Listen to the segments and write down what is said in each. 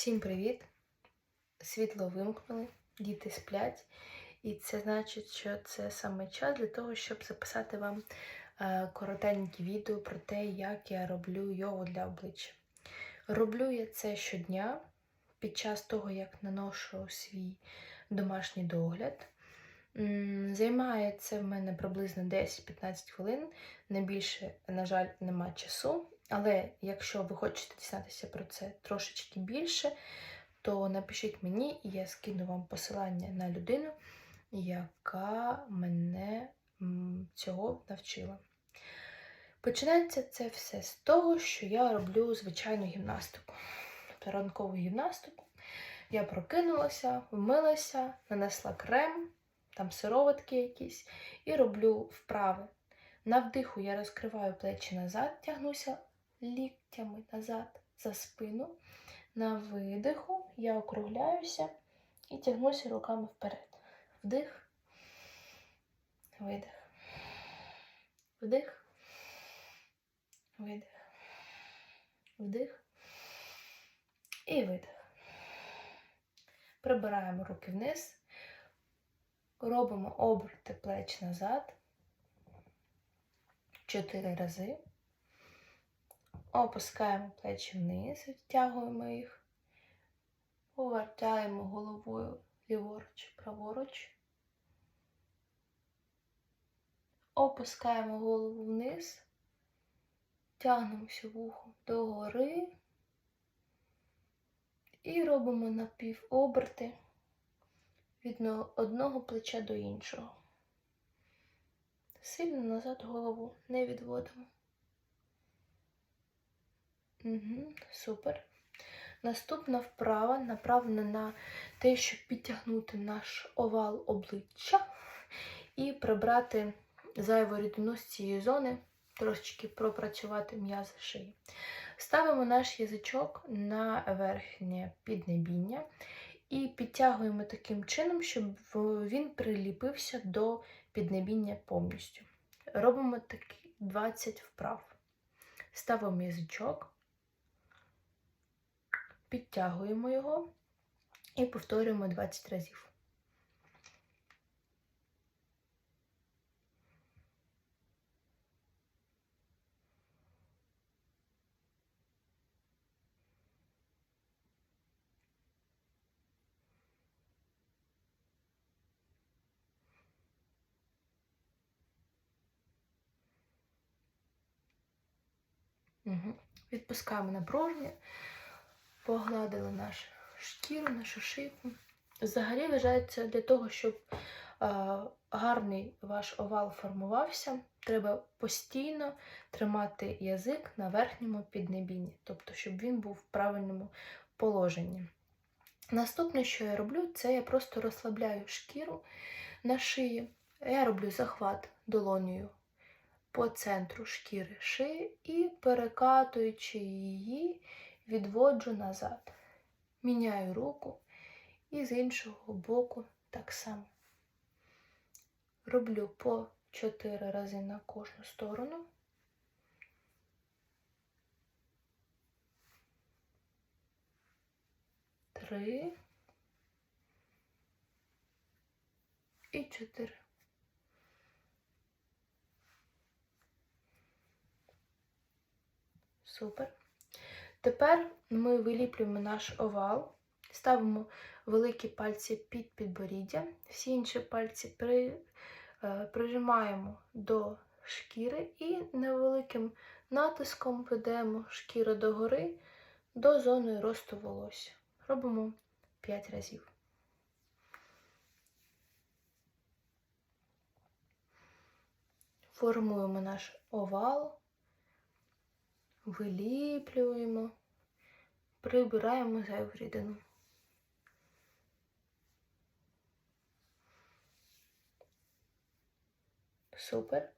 Всім привіт! Світло вимкнули, діти сплять, і це значить, що це саме час для того, щоб записати вам е, коротеньке відео про те, як я роблю йогу для обличчя. Роблю я це щодня під час того, як наношу свій домашній догляд. Займає це в мене приблизно 10-15 хвилин. На більше, на жаль, нема часу. Але якщо ви хочете дізнатися про це трошечки більше, то напишіть мені, і я скину вам посилання на людину, яка мене цього навчила. Починається це все з того, що я роблю звичайну гімнастику. Тобто ранкову гімнастику. Я прокинулася, вмилася, нанесла крем, там сироватки якісь, і роблю вправи. На вдиху я розкриваю плечі назад, тягнуся ліктями назад за спину. На видиху я округляюся і тягнуся руками вперед. Вдих, видих. Вдих, видих. Вдих і видих. Прибираємо руки вниз, робимо оберти плеч назад. Чотири рази. Опускаємо плечі вниз, відтягуємо їх, повертаємо головою ліворуч, праворуч. Опускаємо голову вниз, тягнемося вухом догори і робимо напівоберти від одного плеча до іншого. Сильно назад голову не відводимо. Угу, Супер. Наступна вправа направлена на те, щоб підтягнути наш овал обличчя і прибрати зайву рідину з цієї зони, трошечки пропрацювати м'язи шиї. Ставимо наш язичок на верхнє піднебіння і підтягуємо таким чином, щоб він приліпився до піднебіння повністю. Робимо такі 20 вправ. Ставимо язичок підтягуємо його і повторюємо 20 разів. Угу. Відпускаємо напруження погладили нашу шкіру, нашу шийку. Взагалі вважається для того, щоб гарний ваш овал формувався, треба постійно тримати язик на верхньому піднебінні, тобто, щоб він був в правильному положенні. Наступне, що я роблю, це я просто розслабляю шкіру на шиї. Я роблю захват долонею по центру шкіри шиї і перекатуючи її, відводжу назад. Міняю руку і з іншого боку так само. Роблю по 4 рази на кожну сторону. Три і чотири. Супер. Тепер ми виліплюємо наш овал, ставимо великі пальці під підборіддя, всі інші пальці при, е, прижимаємо до шкіри і невеликим натиском ведемо шкіру догори до зони росту волосся. Робимо 5 разів. Формуємо наш овал виліплюємо, прибираємо зайву рідину. Супер.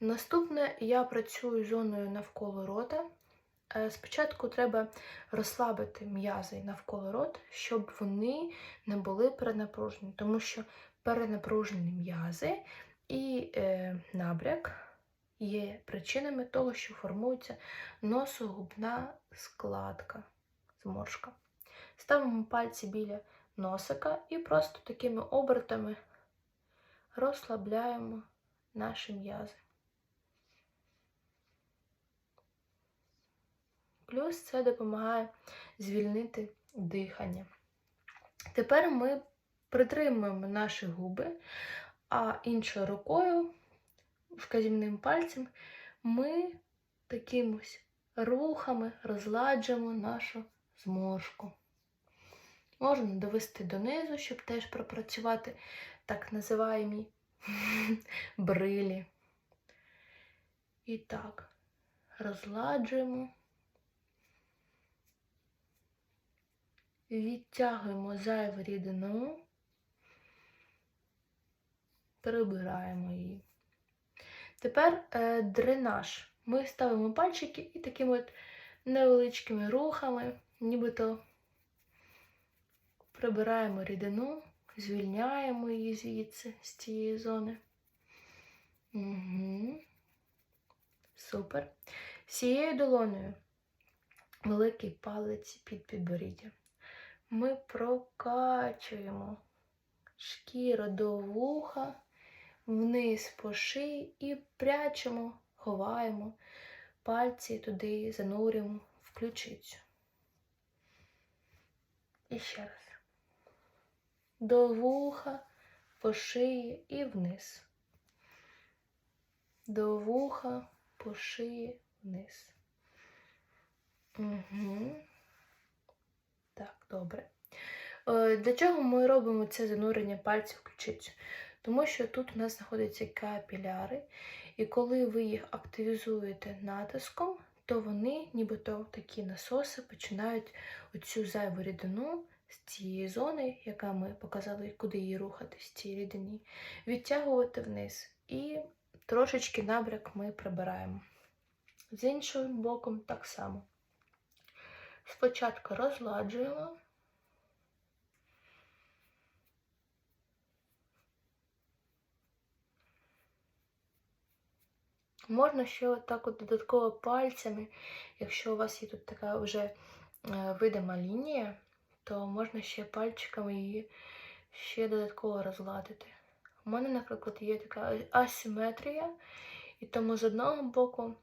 Наступне я працюю зоною навколо рота. Е, спочатку треба розслабити м'язи навколо рота, щоб вони не були перенапружені, тому що перенапружені м'язи і е, набряк є причинами того, що формується носогубна складка, зморшка. Ставимо пальці біля носика і просто такими обертами розслабляємо наші м'язи. Плюс це допомагає звільнити дихання. Тепер ми притримуємо наші губи, а іншою рукою, вказівним пальцем, ми такимось рухами розладжуємо нашу зморшку. Можна довести донизу, щоб теж пропрацювати так називаємі брилі. І так, розладжуємо, відтягуємо зайву рідину, прибираємо її. Тепер е, дренаж. Ми ставимо пальчики і такими от невеличкими рухами, нібито прибираємо рідину, звільняємо її звідси, з цієї зони. Угу. Супер. Всією долоною великий палець під підборіддя. Ми прокачуємо шкіру до вуха, вниз по шиї і прячемо, ховаємо пальці туди, занурюємо в ключицю. І ще раз. До вуха, по шиї і вниз. До вуха, по шиї вниз. Угу. Так, добре. Е, Для чого ми робимо це занурення пальців в ключицю? Тому що тут у нас знаходяться капіляри, і коли ви їх активізуєте натиском, то вони, нібито такі насоси, починають оцю зайву рідину з цієї зони, яка ми показали, куди її рухати з цієї рідині, відтягувати вниз. І трошечки набряк ми прибираємо. З іншим боком так само. Спочатку розладжуємо. Можна ще отак от додатково пальцями, якщо у вас є тут така вже е, видима лінія, то можна ще пальчиками її ще додатково розгладити. У мене, наприклад, є така асиметрія, і тому з одного боку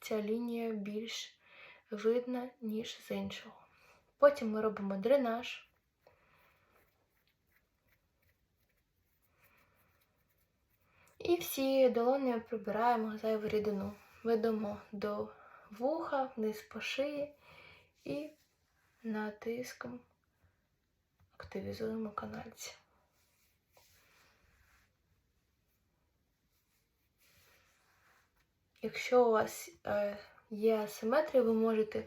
ця лінія більш видна, ніж з іншого. Потім ми робимо дренаж. І всі долоні прибираємо зайву рідину. Ведемо до вуха, вниз по шиї і натиском активізуємо канальці. Якщо у вас е, є асиметрія, ви можете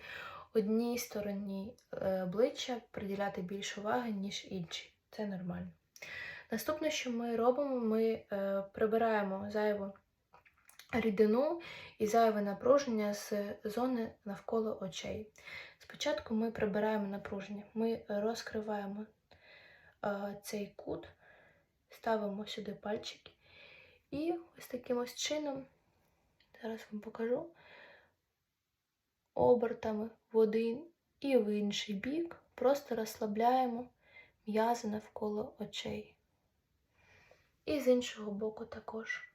одній стороні е, обличчя приділяти більше уваги, ніж іншій. Це нормально. Наступне, що ми робимо, ми е, прибираємо зайву рідину і зайве напруження з зони навколо очей. Спочатку ми прибираємо напруження, ми розкриваємо е, цей кут, ставимо сюди пальчики і ось таким ось чином, зараз вам покажу, обертами в один і в інший бік просто розслабляємо м'язи навколо очей. І з іншого боку також.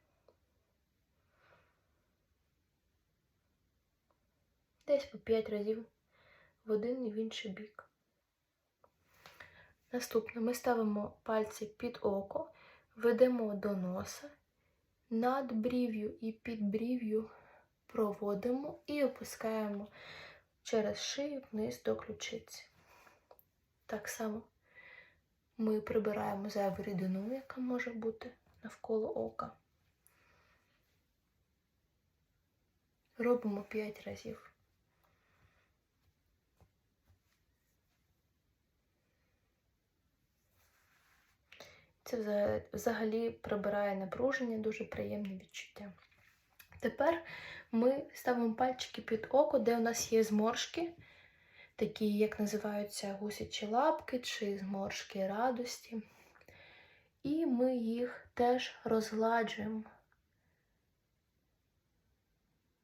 Десь по 5 разів в один і в інший бік. Наступне ми ставимо пальці під око, ведемо до носа, над брів'ю і під брів'ю проводимо і опускаємо через шию вниз до ключиці. Так само ми прибираємо зайву рідину, яка може бути навколо ока. Робимо 5 разів. Це взагалі прибирає напруження, дуже приємне відчуття. Тепер ми ставимо пальчики під око, де у нас є зморшки, такі, як називаються гусячі лапки чи зморшки радості. І ми їх теж розгладжуємо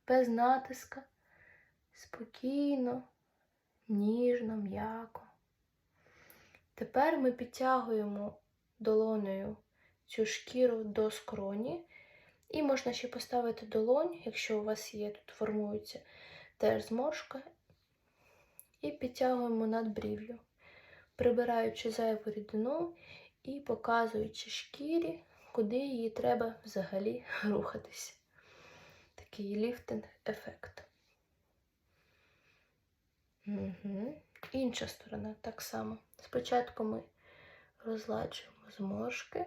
без натиска, спокійно, ніжно, м'яко. Тепер ми підтягуємо долонею цю шкіру до скроні. І можна ще поставити долонь, якщо у вас є, тут формується теж зморшка. І підтягуємо над брів'ю, прибираючи зайву рідину і показуючи шкірі, куди її треба взагалі рухатися. Такий ліфтинг ефект. Угу. Інша сторона так само. Спочатку ми розладжуємо зморшки.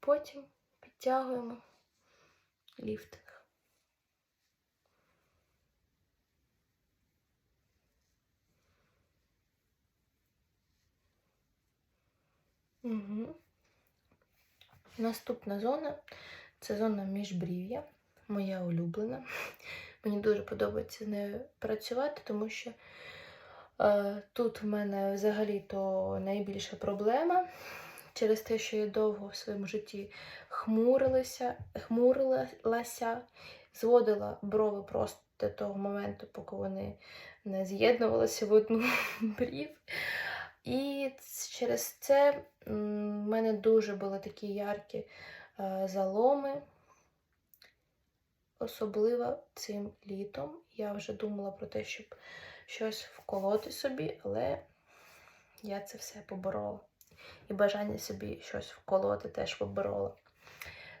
Потім підтягуємо ліфтинг. Угу. Наступна зона це зона міжбрів'я, моя улюблена. Мені дуже подобається з нею працювати, тому що е, тут в мене взагалі-то найбільша проблема через те, що я довго в своєму житті хмурилася, хмурилася, зводила брови просто до того моменту, поки вони не з'єднувалися в одну брів. І через це в мене дуже були такі яркі е, заломи. Особливо цим літом. Я вже думала про те, щоб щось вколоти собі, але я це все поборола. І бажання собі щось вколоти теж поборола.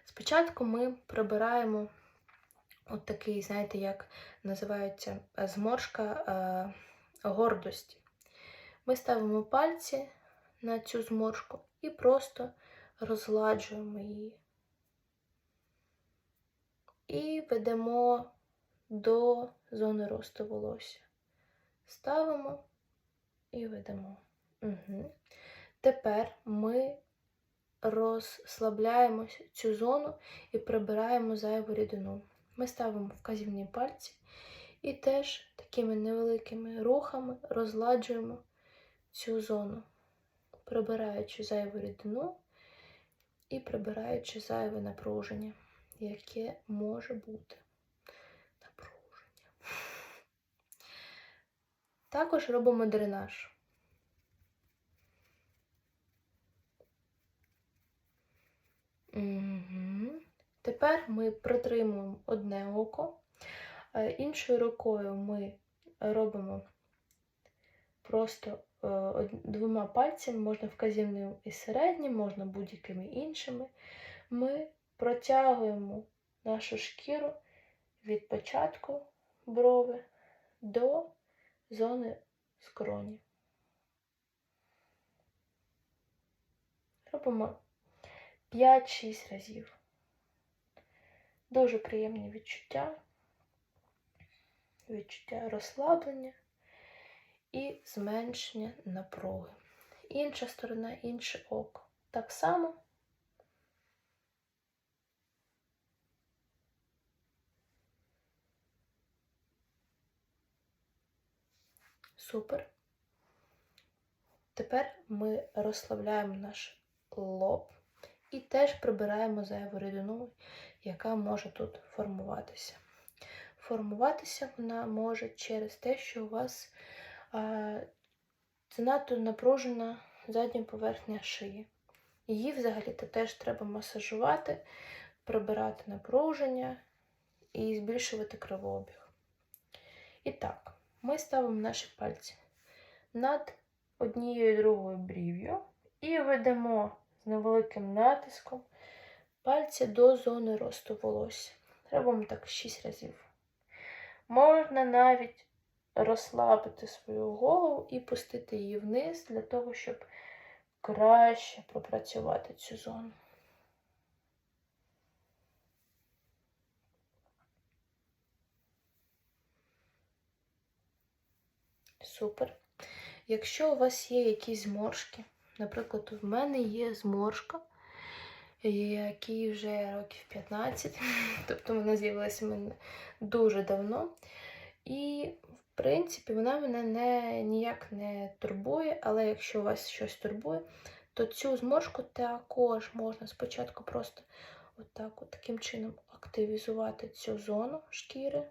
Спочатку ми прибираємо от такий, знаєте, як називається зморшка е, гордості. Ми ставимо пальці на цю зморшку і просто розгладжуємо її. І ведемо до зони росту волосся. Ставимо і ведемо. Угу. Тепер ми розслабляємо цю зону і прибираємо зайву рідину. Ми ставимо вказівні пальці і теж такими невеликими рухами розладжуємо цю зону, прибираючи зайву рідину і прибираючи зайве напруження, яке може бути напруження. Також робимо дренаж. Угу. Тепер ми притримуємо одне око, іншою рукою ми робимо просто е, двома пальцями, можна вказівним і середнім, можна будь-якими іншими. Ми протягуємо нашу шкіру від початку брови до зони скроні. Робимо 5-6 разів. Дуже приємні відчуття, відчуття розслаблення і зменшення напруги. Інша сторона, інше око. Так само. Супер. Тепер ми розслабляємо наш лоб і теж прибираємо зайву рідину, яка може тут формуватися. Формуватися вона може через те, що у вас занадто напружена задня поверхня шиї. Її взагалі-то теж треба масажувати, прибирати напруження і збільшувати кровообіг. І так, ми ставимо наші пальці над однією другою брів'ю і ведемо з невеликим натиском пальці до зони росту волосся. Робимо так 6 разів. Можна навіть розслабити свою голову і пустити її вниз для того, щоб краще пропрацювати цю зону. Супер. Якщо у вас є якісь зморшки, наприклад, в мене є зморшка, якій вже років 15, тобто вона з'явилася в мене дуже давно. І, в принципі, вона мене не, ніяк не турбує, але якщо у вас щось турбує, то цю зморшку також можна спочатку просто отак, от таким чином активізувати цю зону шкіри,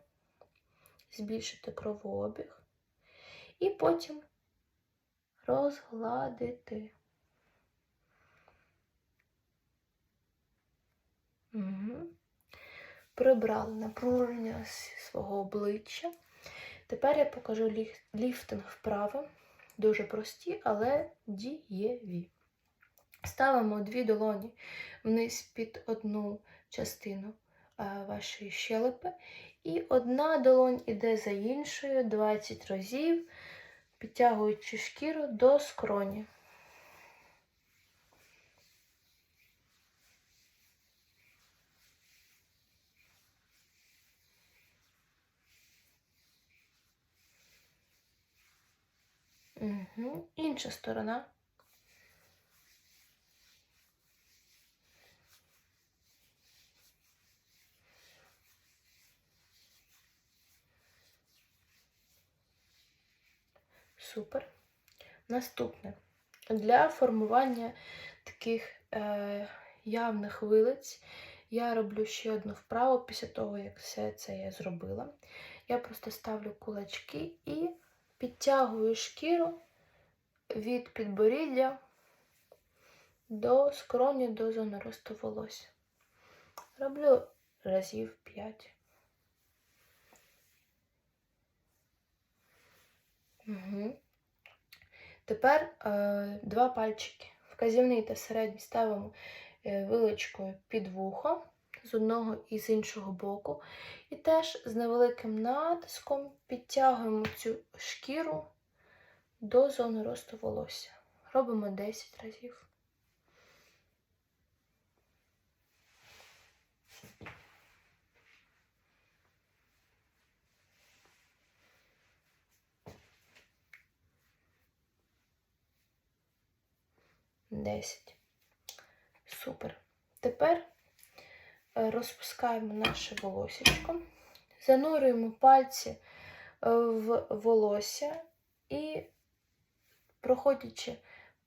збільшити кровообіг. І потім розгладити. Угу. Прибрали напруження з свого обличчя. Тепер я покажу ліф- ліфтинг вправи. Дуже прості, але дієві. Ставимо дві долоні вниз під одну частину вашої щелепи. І одна долонь іде за іншою 20 разів, підтягуючи шкіру до скроні. Угу. Інша сторона. Супер. Наступне. Для формування таких е, явних вилиць я роблю ще одну вправу після того, як все це я зробила. Я просто ставлю кулачки і підтягую шкіру від підборіддя до скроні до зони росту волосся. Роблю разів 5. Угу. Тепер е, два пальчики. Вказівний та середній ставимо е, вилочкою під вухо з одного і з іншого боку. І теж з невеликим натиском підтягуємо цю шкіру до зони росту волосся. Робимо 10 разів. Десять. Супер. Тепер розпускаємо наше волосечко, занурюємо пальці е, в волосся і, проходячи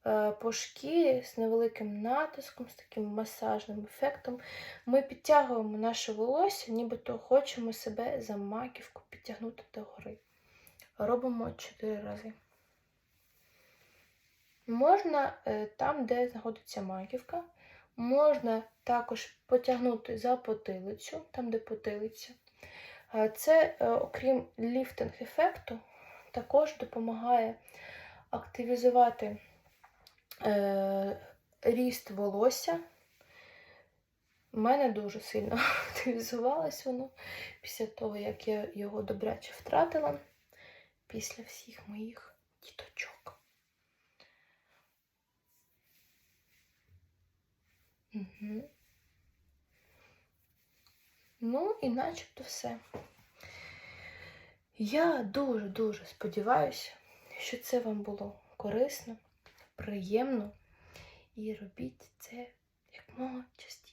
е, по шкірі з невеликим натиском, з таким масажним ефектом, ми підтягуємо наше волосся, нібито хочемо себе за маківку підтягнути догори. Робимо 4 рази. Можна е, там, де знаходиться маківка, можна також потягнути за потилицю, там, де потилиця. Це, е, окрім ліфтинг-ефекту, також допомагає активізувати е, ріст волосся. У мене дуже сильно активізувалось воно після того, як я його добряче втратила, після всіх моїх діточок. Угу. Ну, і начебто все. Я дуже-дуже сподіваюся, що це вам було корисно, приємно. І робіть це як мога частіше.